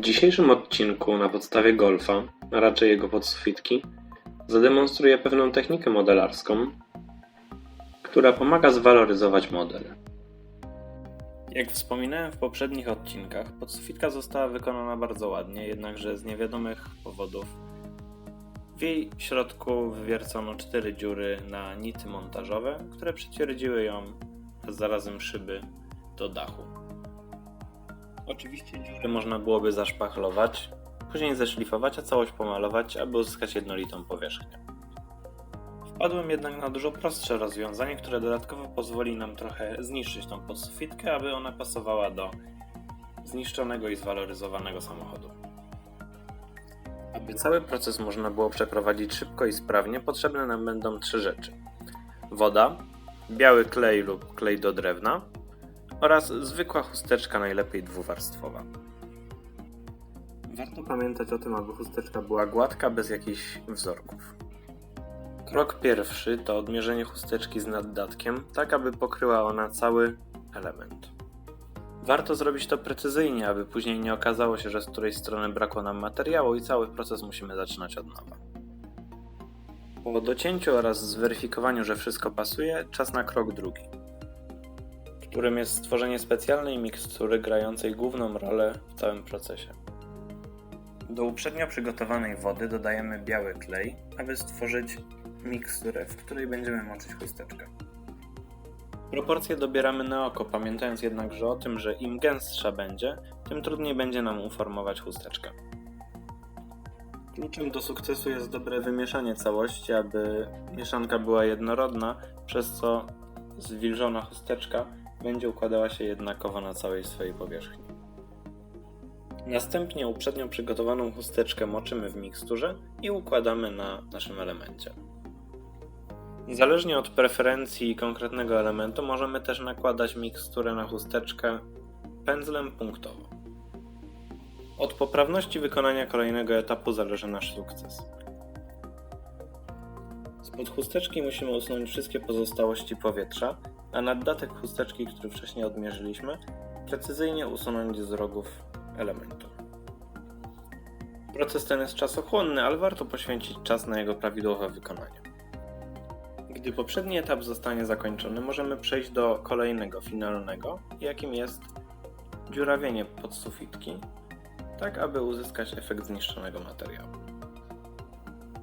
dzisiejszym odcinku na podstawie golfa, a raczej jego podsufitki, zademonstruję pewną technikę modelarską, która pomaga zwaloryzować model. Jak wspominałem w poprzednich odcinkach, podsufitka została wykonana bardzo ładnie, jednakże z niewiadomych powodów w jej środku wywiercono cztery dziury na nity montażowe, które przytwierdziły ją, a zarazem szyby, do dachu. Oczywiście dziury można byłoby zaszpachlować, później zeszlifować, a całość pomalować, aby uzyskać jednolitą powierzchnię. Wpadłem jednak na dużo prostsze rozwiązanie, które dodatkowo pozwoli nam trochę zniszczyć tą podsufitkę, aby ona pasowała do zniszczonego i zwaloryzowanego samochodu. Aby cały proces można było przeprowadzić szybko i sprawnie, potrzebne nam będą trzy rzeczy: woda, biały klej lub klej do drewna oraz zwykła chusteczka, najlepiej dwuwarstwowa. Warto pamiętać o tym, aby chusteczka była gładka, bez jakichś wzorków. Krok pierwszy to odmierzenie chusteczki z naddatkiem, tak aby pokryła ona cały element. Warto zrobić to precyzyjnie, aby później nie okazało się, że z którejś strony brakło nam materiału i cały proces musimy zaczynać od nowa. Po docięciu oraz zweryfikowaniu, że wszystko pasuje, czas na krok drugi, którym jest stworzenie specjalnej mikstury grającej główną rolę w całym procesie. Do uprzednio przygotowanej wody dodajemy biały klej, aby stworzyć miksturę, w której będziemy moczyć chusteczkę. Proporcje dobieramy na oko, pamiętając jednakże o tym, że im gęstsza będzie, tym trudniej będzie nam uformować chusteczkę. Kluczem do sukcesu jest dobre wymieszanie całości, aby mieszanka była jednorodna, przez co zwilżona chusteczka będzie układała się jednakowo na całej swojej powierzchni. Następnie uprzednio przygotowaną chusteczkę moczymy w miksturze i układamy na naszym elemencie. Zależnie od preferencji konkretnego elementu możemy też nakładać miksturę na chusteczkę pędzlem punktowo. Od poprawności wykonania kolejnego etapu zależy nasz sukces. Spod chusteczki musimy usunąć wszystkie pozostałości powietrza, a naddatek chusteczki, który wcześniej odmierzyliśmy, precyzyjnie usunąć z rogów elementu. Proces ten jest czasochłonny, ale warto poświęcić czas na jego prawidłowe wykonanie. Gdy poprzedni etap zostanie zakończony, możemy przejść do kolejnego, finalnego, jakim jest dziurawienie podsufitki, tak aby uzyskać efekt zniszczonego materiału.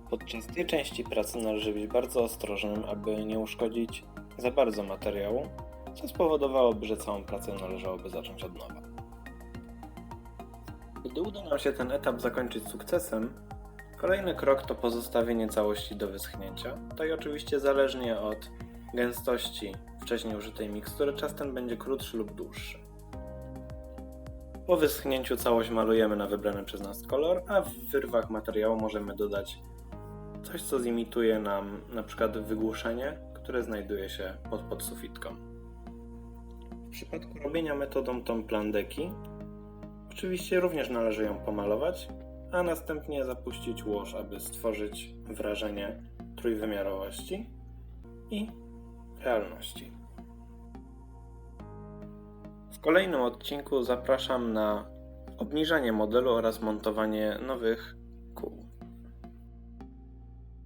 Podczas tej części pracy należy być bardzo ostrożnym, aby nie uszkodzić za bardzo materiału, co spowodowałoby, że całą pracę należałoby zacząć od nowa. Gdy uda nam się ten etap zakończyć sukcesem, kolejny krok to pozostawienie całości do wyschnięcia. I oczywiście zależnie od gęstości wcześniej użytej mikstury, czas ten będzie krótszy lub dłuższy. Po wyschnięciu całość malujemy na wybrany przez nas kolor, a w wyrwach materiału możemy dodać coś, co zimituje nam na przykład wygłuszenie, które znajduje się pod podsufitką. W przypadku robienia metodą tą plandeki, oczywiście również należy ją pomalować, a następnie zapuścić łoż, aby stworzyć wrażenie trójwymiarowości i realności. W kolejnym odcinku zapraszam na obniżanie modelu oraz montowanie nowych